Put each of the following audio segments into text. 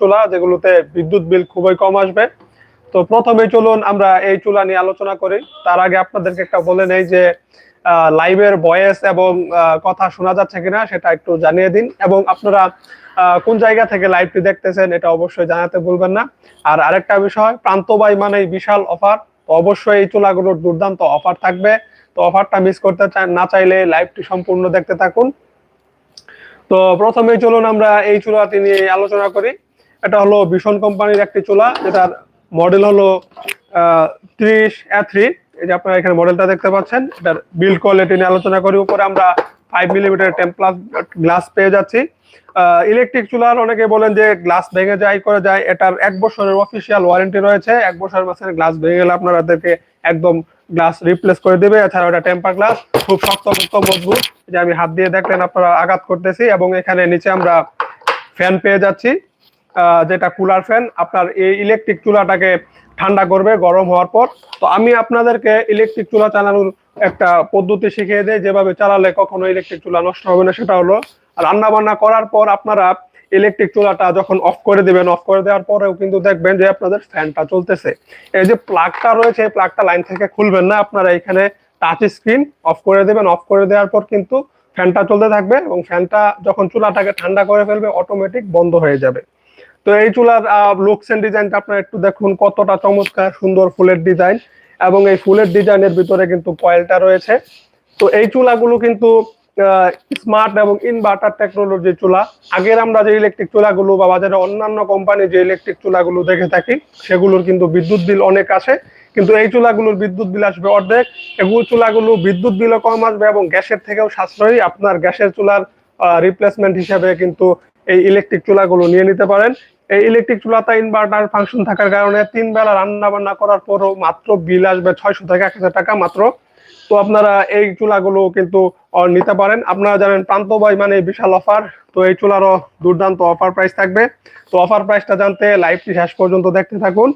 চুলা, যেগুলোতে বিদ্যুৎ বিল খুবই কম আসবে। তো প্রথমে চলুন আমরা এই চুলা নিয়ে আলোচনা করি। তার আগে আপনাদেরকে একটা বলে নেই যে লাইভের ভয়েস এবং কথা শোনা যাচ্ছে কিনা সেটা একটু জানিয়ে দিন। এবং আপনারা কোন জায়গা থেকে লাইভটি দেখতেছেন এটা অবশ্যই জানাতে ভুলবেন না। আর আরেকটা বিষয় প্রান্তবাই মানেই বিশাল অফার। তো অবশ্যই এই চুলাগুলোর দুর্দান্ত অফার থাকবে। তো অফারটা মিস করতে না চাইলে লাইভটি সম্পূর্ণ দেখতে থাকুন। তো প্রথমেই চলুন আমরা এই চুলাটি নিয়ে আলোচনা করি। এটা হলো ভীষণ কোম্পানির একটি চুলা, যেটার মডেল হলো ত্রিশ থ্রি এই যে আপনারা এখানে মডেলটা দেখতে পাচ্ছেন, এটার বিল্ড কোয়ালিটি নিয়ে আলোচনা করি। উপরে আমরা ফাইভ মিলিমিটার টেম্পলাস গ্লাস পেয়ে যাচ্ছি। ইলেকট্রিক চুলার অনেকে বলেন যে গ্লাস ভেঙে যায়, করে যায়। এটার এক বছরের অফিসিয়াল ওয়ারেন্টি রয়েছে। এক বছরের মাঝখানে গ্লাস ভেঙে গেলে আপনাদেরকে একদম গ্লাস রিপ্লেস করে দেবে। এছাড়া ওটা টেম্পার গ্লাস খুব শক্ত শক্ত, মজবুত। যে আমি হাত দিয়ে দেখলেন, আপনারা আঘাত করতেছি। এবং এখানে নিচে আমরা ফ্যান পেয়ে যাচ্ছি। যেটা কুলার ফ্যান আপনার এই ইলেকট্রিক চুলাটাকে ঠান্ডা করবে গরম হওয়ার পর। তো আমি আপনাদেরকে ইলেকট্রিক চুলা চালানোর একটা পদ্ধতি শিখিয়ে দেই, যেভাবে চালালে কখনো ইলেকট্রিক চুলা নষ্ট হবে না, সেটা হলো রান্না বান্না করার পর আপনারা ইলেকট্রিক চুলাটা যখন অফ করে দিবেন অফ করে দেওয়ার পরেও কিন্তু দেখবেন যে আপনাদের ফ্যানটা চলতেছে। এই যে প্লাগটা রয়েছে, এই প্লাগটা লাইন থেকে খুলবেন না, আপনারা এখানে টাচ স্ক্রিন অফ করে দেবেন। অফ করে দেওয়ার পর কিন্তু ফ্যানটা চলতে থাকবে এবং ফ্যানটা যখন চুলাটাকে ঠান্ডা করে ফেলবে অটোমেটিক বন্ধ হয়ে যাবে। তো এই চুলার লুকস এন্ড ডিজাইনটা আপনারা একটু দেখুন কতটা চমৎকার, সুন্দর ফুলের ডিজাইন এবং এই ফুলের ডিজাইনের ভিতরে কিন্তু কয়েলটা রয়েছে। তো এই চুলাগুলো কিন্তু স্মার্ট এবং ইনভার্টার টেকনোলজি চুলা। আগের আমরা যে ইলেকট্রিক চুলাগুলো বা বাজারে অন্যান্য কোম্পানি যে ইলেকট্রিক চুলাগুলো দেখে থাকি, সেগুলোর কিন্তু বিদ্যুৎ বিল অনেক আসে কিন্তু এই চুলাগুলোর বিদ্যুৎ বিল আসবে অর্ধেক। এগুলো চুলাগুলো বিদ্যুৎ বিলও কম আসবে এবং গ্যাসের থেকেও সাশ্রয়ী। আপনার গ্যাসের চুলার রিপ্লেসমেন্ট হিসাবে কিন্তু এই ইলেকট্রিক চুলাগুলো নিয়ে নিতে পারেন। এই ইলেকট্রিক চুলাতে ইনভার্টার ফাংশন থাকার কারণে তিন বেলা রান্না বান্না করার পরও মাত্র বিল আসবে ছয়শো থেকে এক হাজার টাকা মাত্র। তো আপনারা এই চুলাগুলো কিন্তু নিতে পারেন। আপনারা জানেন প্রান্তবাই মানে বিশাল অফার তো এই চুলারও দুর্দান্ত অফার প্রাইস থাকবে। তো অফার প্রাইসটা জানতে লাইভটি শেষ পর্যন্ত দেখতে থাকুন।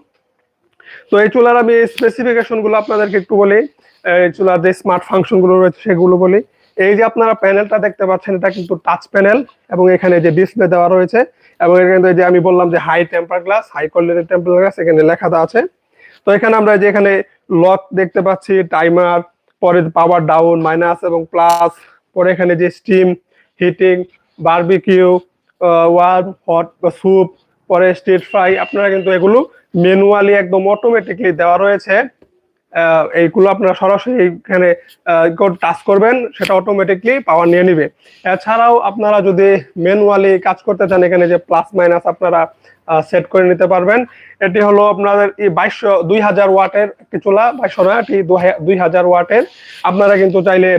তো এই চুলার আমি স্পেসিফিকেশনগুলো আপনাদেরকে একটু বলি। এই চুলার যে স্মার্ট ফাংশনগুলো রয়েছে সেগুলো বলি। এই যে আপনারা প্যানেলটা দেখতে পাচ্ছেন, এটা কিন্তু টাচ প্যানেল এবং এখানে যে ডিসপ্লে দেওয়া রয়েছে এবং এখানে যে আমি বললাম যে হাই টেম্পার গ্লাস হাই কোয়ালিটির টেম্পার গ্লাস এখানে লেখা আছে। তো এখানে আমরা যে এখানে লক দেখতে পাচ্ছি টাইমার পরে পাওয়ার ডাউন মাইনাস এবং প্লাস পরে এখানে যে steam heating barbecue warm hot soup পরে স্ট্রিট ফ্রাই আপনারা কিন্তু এগুলো ম্যানুয়ালি একদম অটোমেটিকলি দেওয়া রয়েছে। এইগুলো আপনারা সরাসরি এখানে টাচ করবেন, সেটা অটোমেটিকলি পাওয়ার নিয়ে নিবে। এছাড়াও আপনারা যদি ম্যানুয়ালি কাজ করতে চান, এখানে যে প্লাস মাইনাস আপনারা সেট করে নিতে পারবেন, এটি হলো আপনাদের বাইশশো, দুই হাজার ওয়াটের একটি চুলা, বাইশশো না, এটি দুই হাজার ওয়াটের। আপনারা কিন্তু চাইলে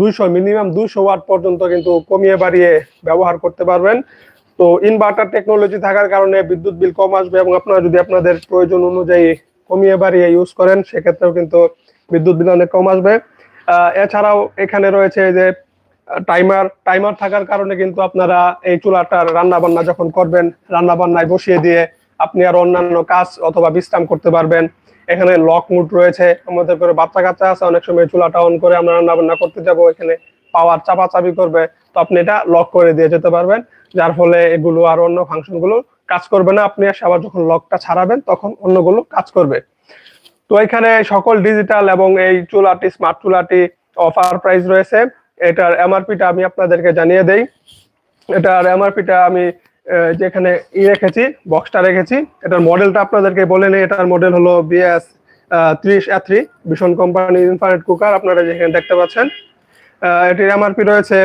দুইশো মিনিমাম দুইশো ওয়াট পর্যন্ত কিন্তু কমিয়ে বাড়িয়ে ব্যবহার করতে পারবেন। তো ইনভার্টার টেকনোলজি থাকার কারণে বিদ্যুৎ বিল কম আসবে এবং আপনারা যদি আপনাদের প্রয়োজন অনুযায়ী কমিয়ে বাড়িয়ে ইউজ করেন, সেক্ষেত্রেও কিন্তু বিদ্যুৎ বিল অনেক কম আসবে। এছাড়াও এখানে রয়েছে যে টাইমার টাইমার থাকার কারণে কিন্তু আপনারা এই চুলাটার রান্না বান্না যখন করবেন রান্না বান্নায় বসিয়ে দিয়ে আপনি আর অন্যান্য কাজ অথবা বিশ্রাম করতে পারবেন। এখানে লক মুড রয়েছে, আমাদের করে বাচ্চা কাচ্চা আছে, অনেক সময় চুলাটা অন করে আমরা রান্না বান্না করতে যাব, এখানে পাওয়ার চাপাচাপি করবে। তো আপনি এটা লক করে দিয়ে যেতে পারবেন, যার ফলে এগুলো আর অন্য ফাংশনগুলো কাজ করবে না, আপনি এসে আবার যখন লকটা ছাড়াবেন, তখন অন্যগুলো কাজ করবে। তো এখানে সকল ডিজিটাল এবং এই চুলাটি স্মার্ট চুলাটি অফার প্রাইস রয়েছে। এটার এমআরপিটা আমি আপনাদেরকে জানিয়ে দেই। এটার এমআরপিটা আমি যেখানে ই রেখেছি বক্সটা রেখেছি, এটার মডেলটা আপনাদেরকে বলে নেই। এটার মডেল হলো বিএস ত্রিশ থ্রি ভীষণ কোম্পানি ইনফারেট কুকার আপনারা যেখানে দেখতে পাচ্ছেন। এটির এমআরপি রয়েছে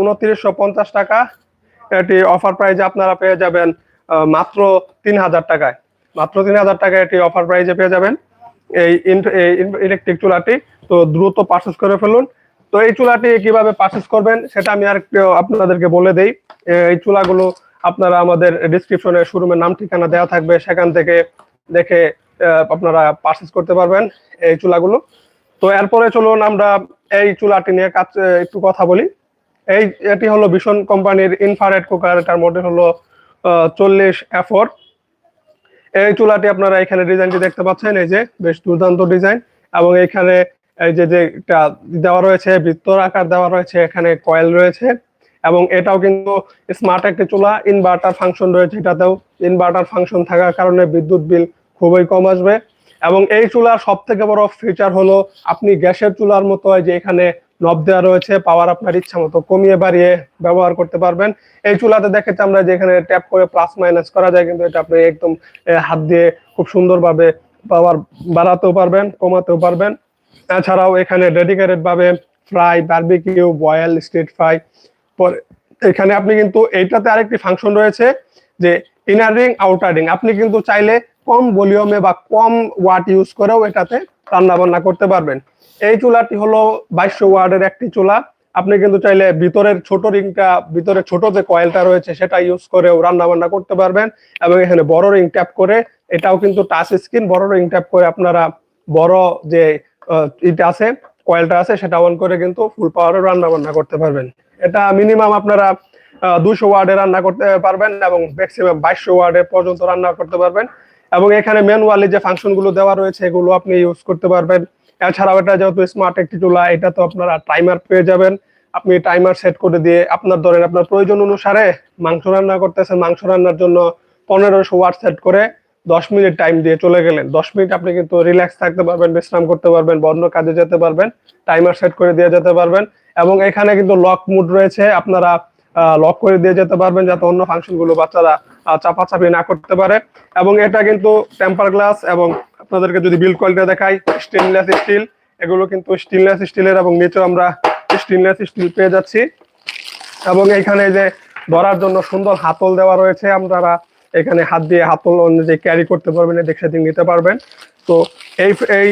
উনত্রিশশো পঞ্চাশ টাকা। এটি অফার প্রাইজে আপনারা পেয়ে যাবেন মাত্র তিন হাজার টাকায়। মাত্র তিন হাজার টাকায় এটি অফার প্রাইজে পেয়ে যাবেন। এই ইলেকট্রিক চুলাটি। তো দ্রুত পারচেস করে ফেলুন। তো এই চুলাটি কীভাবে পারচেস করবেন, সেটা আমি আর আপনাদেরকে বলে দেই। এই চুলাগুলো আপনারা আমাদের ডিসক্রিপশনে শোরুমের নাম, ঠিকানা দেওয়া থাকবে। সেখান থেকে দেখে আপনারা পারচেস করতে পারবেন এই চুলাগুলো। তো এরপরে চলুন আমরা এই চুলাটি নিয়ে কাজ, একটু কথা বলি। এই, এটি হলো ভীষণ কোম্পানির ইনফারেট কুকার এটার মডেল হলো চল্লিশ এফোর এই চুলাটি আপনারা এখানে ডিজাইনটি দেখতে পাচ্ছেন, এই যে বেশ দুর্দান্ত ডিজাইন। এবং এখানে এই যে যে একটা দেওয়া রয়েছে বৃত্তর আকার দেওয়া রয়েছে, এখানে কয়েল রয়েছে। এবং এটাও কিন্তু স্মার্ট একটি চুলা ইনভার্টার ফাংশন রয়েছে এটাতেও। ইনভার্টার ফাংশন থাকার কারণে বিদ্যুৎ বিল খুবই কম আসবে। এবং এই চুলার সব থেকে বড় ফিচার হলো, আপনি গ্যাসের চুলার মতো যে এখানে নব দেওয়া রয়েছে পাওয়ার আপনার ইচ্ছা মতো কমিয়ে বাড়িয়ে ব্যবহার করতে পারবেন। এই চুলাতে দেখেছি আমরা যেখানে ট্যাপ করে প্লাস মাইনাস করা যায়, কিন্তু এটা আপনি একদম হাত দিয়ে খুব সুন্দরভাবে পাওয়ার বাড়াতেও পারবেন, কমাতেও পারবেন। এছাড়াও এখানে ডেডিকেটেড ভাবে fry barbecue boil street fry পরে এখানে আপনি কিন্তু এইটাতে আরেকটি ফাংশন রয়েছে যে ইনার রিং আউটার রিং আপনি কিন্তু চাইলে কম ভলিউমে বা কম ওয়াট ইউজ করেও এটাতে রান্না বান্না করতে পারবেন। এই চুলাটি হলো বাইশশো ওয়ার্ডের একটি চুলা। আপনি কিন্তু চাইলে ভিতরের ছোট রিংটা, ভিতরে ছোট যে কয়েলটা রয়েছে সেটা ইউজ করেও রান্না বান্না করতে পারবেন। এবং এখানে বড় রিং ট্যাপ করে, এটাও কিন্তু টাচ স্ক্রিন বড় রিং ট্যাপ করে আপনারা বড় যে ইটা আছে, কয়েলটা আছে, সেটা অন করে কিন্তু ফুল পাওয়ারে রান্না বান্না করতে পারবেন। এটা মিনিমাম আপনারা দুশো ওয়ার্ডে রান্না করতে পারবেন এবং ম্যাক্সিমাম বাইশশো ওয়ার্ডে পর্যন্ত রান্না করতে পারবেন। এবং এখানে ম্যানুয়ালি যে ফাংশনগুলো দেওয়া রয়েছে, এগুলো আপনি ইউজ করতে পারবেন। এছাড়াও এটা যেহেতু স্মার্ট একটি চুলা, এটা তো আপনারা টাইমার পেয়ে যাবেন। আপনি টাইমার সেট করে দিয়ে আপনার ধরেন আপনার প্রয়োজন অনুসারে মাংস রান্না করতেছেন, মাংস রান্নার জন্য পনেরোশো ওয়াট সেট করে দশ মিনিট টাইম দিয়ে চলে গেলেন। দশ মিনিট আপনি কিন্তু রিল্যাক্স থাকতে পারবেন, বিশ্রাম করতে পারবেন, বন্ধ কাজে যেতে পারবেন টাইমার সেট করে দিয়ে যেতে পারবেন এবং এখানে কিন্তু লক মুড রয়েছে। আপনারা লক করে দিয়ে যেতে পারবেন যাতে অন্য ফাংশনগুলো বাচ্চারা চাপাচাপি না করতে পারে। এবং এটা কিন্তু টেম্পার গ্লাস এবং আপনাদেরকে যদি বিল কোয়ালিটি দেখাই স্টেনলেস স্টিল এগুলো কিন্তু স্টেনলেস স্টিলের এবং নিচেও আমরা স্টেনলেস স্টিল পেয়ে যাচ্ছি। এবং এখানে যে ধরার জন্য সুন্দর হাতল দেওয়া রয়েছে, আপনারা এখানে হাত দিয়ে হাতল অনুযায়ী ক্যারি করতে পারবেন, এদিক সেদিক নিতে পারবেন। তো এই এই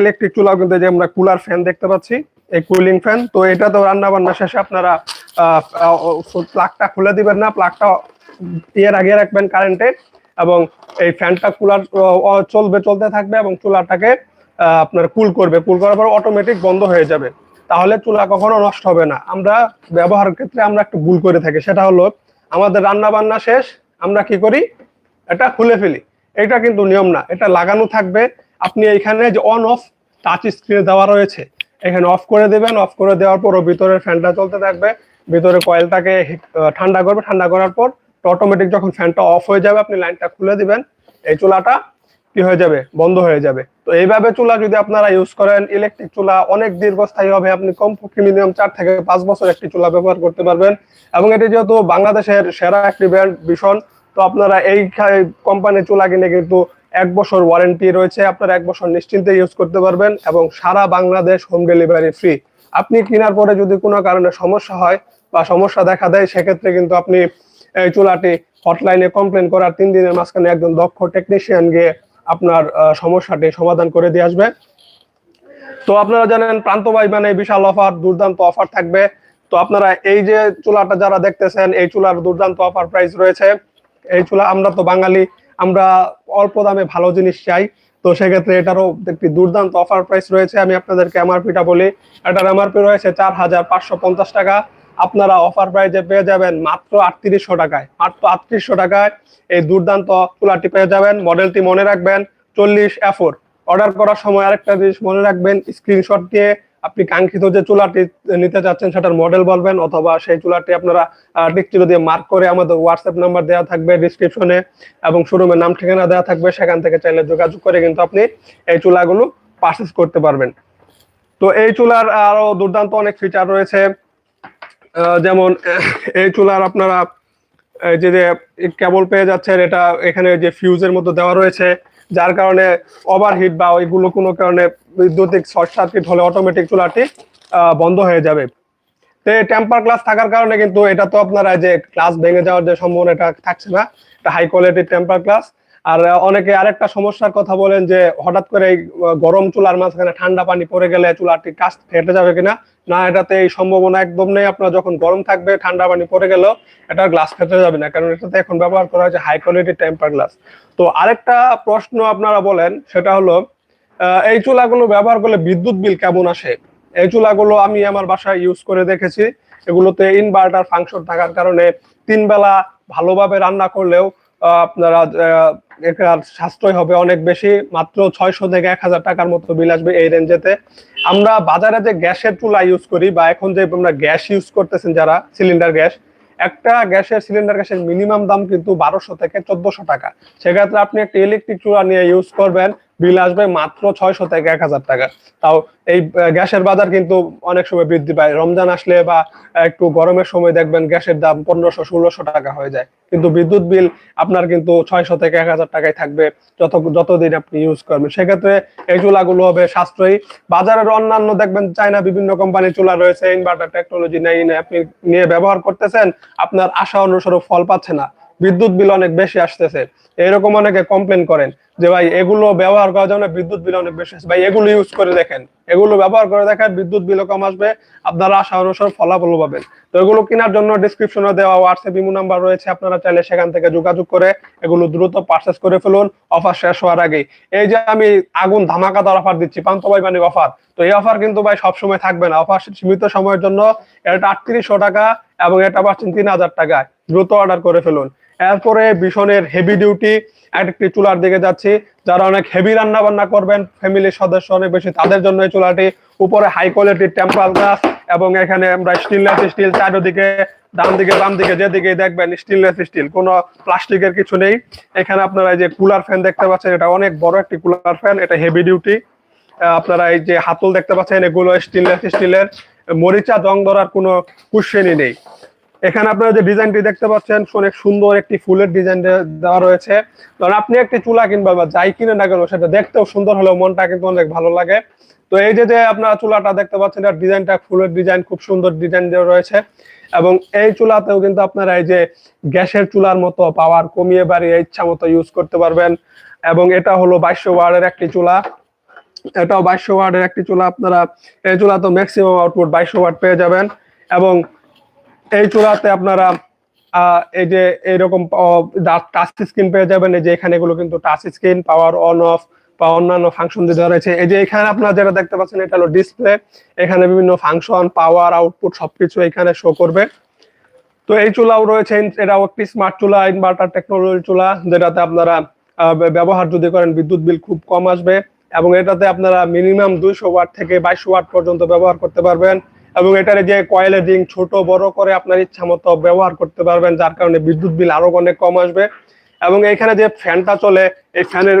ইলেকট্রিক চুলা কিন্তু যে আমরা কুলার ফ্যান দেখতে পাচ্ছি, এই কুলিং ফ্যান তো এটা তো রান্না বান্না শেষে আপনারা প্লাগটা খুলে দিবেন না প্লাগটা ইয়ের আগে রাখবেন কারেন্টে এবং এই ফ্যানটা কুলার চলবে, চলতে থাকবে এবং চুলাটাকে আপনার কুল করবে। কুল করার পর অটোমেটিক বন্ধ হয়ে যাবে। তাহলে চুলা কখনো নষ্ট হবে না। আমরা ব্যবহার ক্ষেত্রে আমরা একটু ভুল করে থাকি। সেটা হলো, আমাদের রান্না বান্না শেষ, আমরা কি করি? এটা খুলে ফেলি। এটা কিন্তু নিয়ম না। এটা লাগানো থাকবে। আপনি এইখানে যে অন অফ টাচ স্ক্রিনে দেওয়া রয়েছে, এখানে অফ করে দেবেন। অফ করে দেওয়ার পর ভিতরের ফ্যানটা চলতে থাকবে। ভিতরে কয়েলটাকে ঠান্ডা করবে। ঠান্ডা করার পর অটোমেটিক যখন ফ্যানটা অফ হয়ে যাবে, আপনি লাইনটা খুলে দিবেন, এই চুলাটা কি হয়ে যাবে? বন্ধ হয়ে যাবে। তো এইভাবে চুলা যদি আপনারা ইউজ করেন ইলেকট্রিক চুলা অনেক দীর্ঘস্থায়ী হবে আপনি কমপক্ষে মিনিমাম চার থেকে পাঁচ বছর একটি চুলা ব্যবহার করতে পারবেন। এবং এটি যেহেতু বাংলাদেশের সেরা একটি ব্র্যান্ড ভীষণ, তো আপনারা এই কোম্পানির চুলা কিনে কিন্তু এক বছর ওয়ারেন্টি রয়েছে। আপনারা এক বছর নিশ্চিন্তে ইউজ করতে পারবেন এবং সারা বাংলাদেশ হোম ডেলিভারি ফ্রি আপনি কেনার পরে যদি কোনো কারণে সমস্যা হয় বা সমস্যা দেখা দেয়, সেক্ষেত্রে কিন্তু আপনি এই চুলাটি হটলাইনে কমপ্লেন করার তিন দিনের মাঝখানে একজন দক্ষ টেকনিশিয়ান গিয়ে আপনার সমস্যাটি সমাধান করে দিয়ে আসবে। তো আপনারা জানেন, প্রান্ত ভাই মানে বিশাল অফার দুর্দান্ত অফার থাকবে। তো আপনারা এই যে চুলাটা যারা দেখতেছেন, এই চুলার দুর্দান্ত অফার প্রাইস রয়েছে। এই চুলা আমরা তো বাঙালি, আমরা অল্প দামে ভালো জিনিস চাই। তো সেক্ষেত্রে এটারও একটি দুর্দান্ত অফার প্রাইস রয়েছে। আমি আপনাদেরকে এমআরপিটা বলি। এটার এমআরপি রয়েছে চার হাজার পাঁচশো পঞ্চাশ টাকা। আপনারা অফার প্রাইজে পেয়ে যাবেন মাত্র আটত্রিশশো টাকায়। মাত্র আটত্রিশশো টাকায় এই দুর্দান্ত চুলাটি পেয়ে যাবেন। মডেলটি মনে রাখবেন, চল্লিশ এফোর অর্ডার করার সময় আরেকটা জিনিস মনে রাখবেন স্ক্রিনশট দিয়ে আপনি কাঙ্ক্ষিত যে চুলাটি নিতে চাচ্ছেন সেটার মডেল বলবেন অথবা সেই চুলাটি আপনারা ডিকচিরো দিয়ে মার্ক করে আমাদের হোয়াটসঅ্যাপ নাম্বার দেওয়া থাকবে ডিসক্রিপশনে এবং শোরুমের নাম, ঠিকানা দেওয়া থাকবে, সেখান থেকে চাইলে যোগাযোগ করে কিন্তু আপনি এই চুলাগুলো পারচেস করতে পারবেন। তো এই চুলার আরও দুর্দান্ত অনেক ফিচার রয়েছে। যেমন এই চুলার আপনারা যে যে কেবল পেয়ে যাচ্ছেন, এটা এখানে যে ফিউজের মতো দেওয়া রয়েছে, যার কারণে ওভারহিট বা ওইগুলো কোনো কারণে বৈদ্যুতিক শর্ট সার্কিট হলে অটোমেটিক চুলাটি বন্ধ হয়ে যাবে। তো টেম্পার গ্লাস থাকার কারণে কিন্তু এটা তো আপনারা যে গ্লাস ভেঙে যাওয়ার যে সম্ভাবনা এটা থাকছে না, এটা হাই কোয়ালিটির টেম্পার গ্লাস আর অনেকে আরেকটা সমস্যার কথা বলেন যে হঠাৎ করে গরম চুলার মাঝখানে ঠান্ডা পানি পড়ে গেলে চুলাটি কাজ ফেটে যাবে কিনা? না, এটাতে এই সম্ভাবনা একদম নেই। আপনার যখন গরম থাকবে, ঠান্ডা পানি পড়ে গেলেও এটা গ্লাস ফেটে যাবে না, কারণ এটাতে এখন ব্যবহার করা হয়েছে হাই কোয়ালিটির টেম্পার গ্লাস তো আরেকটা প্রশ্ন আপনারা বলেন, সেটা হলো এই চুলাগুলো ব্যবহার করলে বিদ্যুৎ বিল কেমন আসে? এই চুলাগুলো আমি আমার বাসায় ইউজ করে দেখেছি। এগুলোতে ইনভার্টার ফাংশন থাকার কারণে তিন বেলা ভালোভাবে রান্না করলেও আপনারা সাশ্রয় হবে অনেক বেশি। মাত্র ছয়শো থেকে এক হাজার টাকার মতো বিল আসবে এই রেঞ্জেতে। আমরা বাজারে যে গ্যাসের চুলা ইউজ করি বা এখন যে আমরা গ্যাস ইউজ করতেছেন যারা সিলিন্ডার গ্যাস, একটা গ্যাসের সিলিন্ডার গ্যাসের মিনিমাম দাম কিন্তু বারোশো থেকে চোদ্দশো টাকা। সেক্ষেত্রে আপনি একটা ইলেকট্রিক চুলা নিয়ে ইউজ করবেন। বিল আসবে মাত্র ছয়শো থেকে এক হাজার টাকা। তাও এই গ্যাসের বাজার কিন্তু অনেক সময় বৃদ্ধি পায়। রমজান আসলে বা একটু গরমের সময় দেখবেন গ্যাসের দাম পনেরোশো, ষোলোশো টাকা হয়ে যায়। কিন্তু বিদ্যুৎ বিল আপনার কিন্তু ছয়শো থেকে এক হাজার টাকায় থাকবে যত, যতদিন আপনি ইউজ করবেন। সেক্ষেত্রে এই চুলাগুলো হবে সাশ্রয়ী। বাজারের অন্যান্য দেখবেন চায়না বিভিন্ন কোম্পানির চুলা রয়েছে ইনভার্টার টেকনোলজি নেই, আপনি নিয়ে ব্যবহার করতেছেন, আপনার আশা অনুসরূপ ফল পাচ্ছে না। বিদ্যুৎ বিল অনেক বেশি আসতেছে। এরকম অনেকে কমপ্লেন করেন যে, ভাই, এগুলো ব্যবহার করার জন্য বিদ্যুৎ বিল অনেক বেশি ভাই, এগুলো ইউজ করে দেখেন। এগুলো ব্যবহার করে দেখেন বিদ্যুৎ বিল কম আসবে, আপনারা আশা অনুসার ফলাফল পাবেন। তো এগুলো কেনার জন্য ডিসক্রিপশনে দেওয়া হোয়াটসঅ্যাপ ইমো নাম্বার রয়েছে, আপনারা চাইলে সেখান থেকে যোগাযোগ করে এগুলো দ্রুত পারচেস করে ফেলুন অফার শেষ হওয়ার আগেই। এই যে আমি আগুন ধামাকাদার অফার দিচ্ছি পান্ত ভাই মানে অফার তো এই অফার কিন্তু ভাই সবসময় থাকবে না। অফার সীমিত সময়ের জন্য এটা আটত্রিশশো টাকা এবং এটা পাচ্ছেন তিন হাজার টাকায়। দ্রুত অর্ডার করে ফেলুন। এরপরে ভীষণের হেভি ডিউটি একটি চুলার দিকে যাচ্ছি। যারা অনেক হেভি রান্না বান্না করবেন ফ্যামিলির সদস্য অনেক বেশি, তাদের জন্য এই চুলাটি উপরে হাই কোয়ালিটির টেম্পাল গ্লাস এবং এখানে আমরা স্টিললেস স্টিল চারিদিকে ডান দিকে বাম দিকে যেদিকে দেখবেন স্টিললেস স্টিল কোনো প্লাস্টিকের কিছু নেই। এখানে আপনারা এই যে কুলার ফ্যান দেখতে পাচ্ছেন, এটা অনেক বড় একটি কুলার ফ্যান এটা হেভি ডিউটি আপনারা এই যে হাতল দেখতে পাচ্ছেন, এগুলো স্টিললেস স্টিলের মরিচা, জং ধরার কোনো কুশ্চেনই নেই। এখানে আপনারা যে ডিজাইনটি দেখতে পাচ্ছেন, অনেক সুন্দর একটি ফুলের ডিজাইন দেওয়া রয়েছে। ধরুন আপনি একটি চুলা কিনবেন বা যাই কিনে না কেন, সেটা দেখতেও সুন্দর হলেও মনটা কিন্তু অনেক ভালো লাগে। তো এই যে যে আপনারা চুলাটা দেখতে পাচ্ছেন এর ডিজাইনটা ফুলের ডিজাইন, খুব সুন্দর ডিজাইন দেওয়া রয়েছে। এবং এই চুলাতেও কিন্তু আপনারা এই যে গ্যাসের চুলার মতো পাওয়ার কমিয়ে বাড়িয়ে ইচ্ছা মতো ইউজ করতে পারবেন। এবং এটা হলো বাইশশো ওয়ার্ডের একটি চুলা। এটাও বাইশশো ওয়ার্ডের একটি চুলা। আপনারা এই চুলা তো ম্যাক্সিমাম আউটপুট বাইশশো ওয়াট পেয়ে যাবেন। এবং এই চুলাতে আপনারা এই যে এইরকম টাচ স্ক্রিন পেয়ে যাবেন। এই যে এখানে এগুলো কিন্তু touch screen power on off বা অন্যান্য ফাংশন দিয়ে দেওয়া রয়েছে। এই যে এখানে আপনারা যেটা দেখতে পাচ্ছেন, এটা হলো ডিসপ্লে এখানে বিভিন্ন ফাংশন পাওয়ার আউটপুট সবকিছু এখানে শো করবে। তো এই চুলাও রয়েছে, এটাও একটি স্মার্ট চুলা ইনভার্টার টেকনোলজি চুলা, যেটাতে আপনারা ব্যবহার যদি করেন, বিদ্যুৎ বিল খুব কম আসবে। এবং এটাতে আপনারা মিনিমাম দুইশো ওয়াট থেকে বাইশশো ওয়াট পর্যন্ত ব্যবহার করতে পারবেন। এবং এটার যে কয়েলের রিং ছোট বড় করে আপনার ইচ্ছা মতো ব্যবহার করতে পারবেন, যার কারণে বিদ্যুৎ বিল আরও অনেক কম আসবে। এবং এখানে যে ফ্যানটা চলে, এই ফ্যানের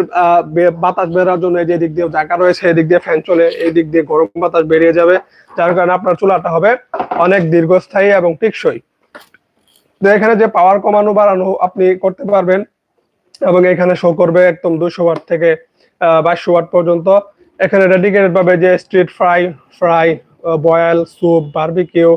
বাতাস বেরার জন্য যে দিক দিয়ে জায়গা রয়েছে, এদিক দিয়ে ফ্যান চলে এই দিক দিয়ে গরম বাতাস বেরিয়ে যাবে, যার কারণে আপনার চুলাটা হবে অনেক দীর্ঘস্থায়ী এবং টেকসই। তো এখানে যে পাওয়ার কমানো, বাড়ানো আপনি করতে পারবেন এবং এখানে শো করবে একদম দুশো ওয়াট থেকে বাইশশো ওয়াট পর্যন্ত। এখানে ডেডিকেটেড ভাবে যে street fry fry boil soup barbecue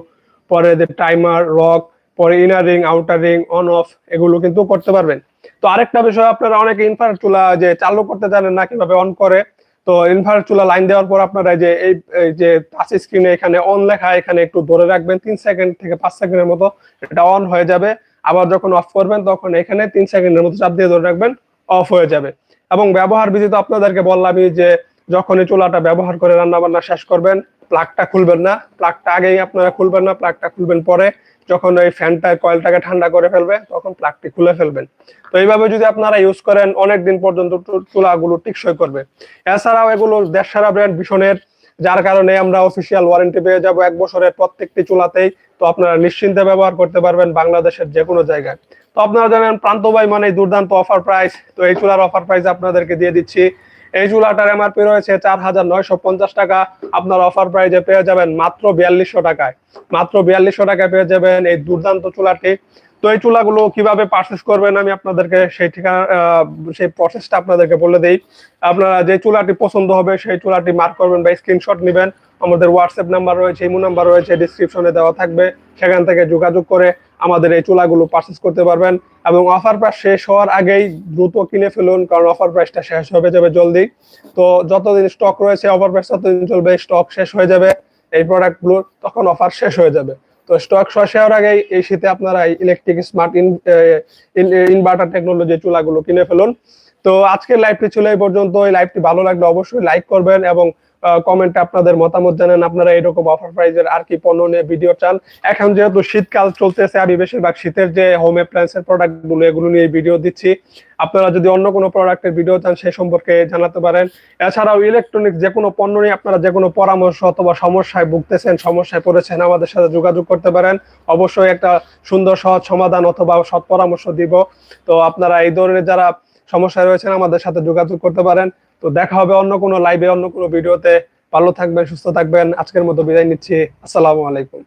পরে টাইমার রক পরে inner ring outer ring on off এগুলো কিন্তু করতে পারবেন। তো আরেকটা বিষয়, আপনারা অনেকে ইনফ্রারেড চুলা যে চালু করতে জানেন না, কীভাবে অন করে, তো ইনফ্রারেড চুলা লাইন দেওয়ার পর আপনারা যে এই যে টাচ স্ক্রিনে এখানে অন লেখা, এখানে একটু ধরে রাখবেন, তিন সেকেন্ড থেকে পাঁচ সেকেন্ডের মতো এটা অন হয়ে যাবে। আবার যখন অফ করবেন, তখন এখানে তিন সেকেন্ডের মতো চাপ দিয়ে ধরে রাখবেন অফ হয়ে যাবে। এবং ব্যবহার বিধি তো আপনাদেরকে বললামই যে যখন এই চুলাটা ব্যবহার করে রান্না বান্না শেষ করবেন প্লাগটা খুলবেন না। প্লাগটা আগেই আপনারা খুলবেন না প্লাগটা খুলবেন পরে। যখন ওই ফ্যানটা কয়েলটাকে ঠান্ডা করে ফেলবে, তখন প্লাগটি খুলে ফেলবেন। তো এইভাবে যদি আপনারা ইউজ করেন অনেক দিন পর্যন্ত চুলাগুলো টিকসই করবে। এছাড়াও এগুলো দেশ সারা ব্র্যান্ড ভীষণের, যার কারণে আমরা অফিসিয়াল ওয়ারেন্টি পেয়ে যাব এক বছরের প্রত্যেকটি চুলাতেই। তো আপনারা নিশ্চিন্তে ব্যবহার করতে পারবেন বাংলাদেশের যে কোনো জায়গায়। তো আপনারা জানেন, প্রান্ত ভাই মানে দুর্দান্ত অফার প্রাইস তো এই চুলার অফার প্রাইস আপনাদেরকে দিয়ে দিচ্ছি। এই চুলাটার এমআরপি রয়েছে চার হাজার নয়শো পঞ্চাশ টাকা। আপনার অফার প্রাইজে পেয়ে যাবেন মাত্র বিয়াল্লিশশো টাকায়। মাত্র বিয়াল্লিশশো টাকায় পেয়ে যাবেন এই দুর্দান্ত চুলাটি তো এই চুলাগুলো কীভাবে পারচেস করবেন আমি আপনাদেরকে সেই ঠিকানা সেই প্রসেসটা আপনাদেরকে বলে দেই। আপনারা যে চুলাটি পছন্দ হবে সেই চুলাটি মার্ক করবেন বা স্ক্রিনশট নেবেন। আমাদের হোয়াটসঅ্যাপ নাম্বার রয়েছে ইমো নাম্বার রয়েছে ডিসক্রিপশনে দেওয়া থাকবে। সেখান থেকে যোগাযোগ করে আমাদের এই চুলাগুলো পারচেস করতে পারবেন এবং অফার প্রাইস শেষ হওয়ার আগেই দ্রুত কিনে ফেলুন, কারণ অফার প্রাইসটা শেষ হয়ে যাবে জলদি। তো যতদিন স্টক রয়েছে অফার প্রাইস ততদিন চলবে স্টক শেষ হয়ে যাবে, এই প্রোডাক্টগুলোর তখন অফার শেষ হয়ে যাবে। তো স্টক হওয়ার আগেই এই শীতে আপনারা ইলেকট্রিক স্মার্ট ইনভার্টার টেকনোলজি চুলাগুলো কিনে ফেলুন। তো আজকের লাইভটি ছিল এই পর্যন্ত এই লাইভটি ভালো লাগলে অবশ্যই লাইক করবেন এবং কমেন্টে আপনাদের মতামত জানান। আপনারা এরকম অফার প্রাইজের আর কি পণ্য নিয়ে ভিডিও চান। এখন যেহেতু শীতকাল চলতেছে, আমি বেশিরভাগ শীতের যে হোম অ্যাপ্লায়েন্সের প্রোডাক্টগুলো, এগুলো নিয়ে ভিডিও দিচ্ছি। আপনারা যদি অন্য কোনো প্রোডাক্টের ভিডিও চান সেই সম্পর্কে জানাতে পারেন। এছাড়াও ইলেকট্রনিক যে কোনো পণ্য নিয়ে আপনারা যে কোনো পরামর্শ অথবা সমস্যায় ভুগতেছেন, সমস্যায় পড়েছেন, আমাদের সাথে যোগাযোগ করতে পারেন। অবশ্যই একটা সুন্দর, সহজ সমাধান অথবা সৎ পরামর্শ দিব। তো আপনারা এই ধরনের যারা সমস্যায় রয়েছেন, আমাদের সাথে যোগাযোগ করতে পারেন। তো দেখা হবে অন্য কোনো লাইভে অন্য কোনো ভিডিওতে ভালো থাকবেন, সুস্থ থাকবেন। আজকের মতো বিদায় নিচ্ছি। আসসালামু আলাইকুম।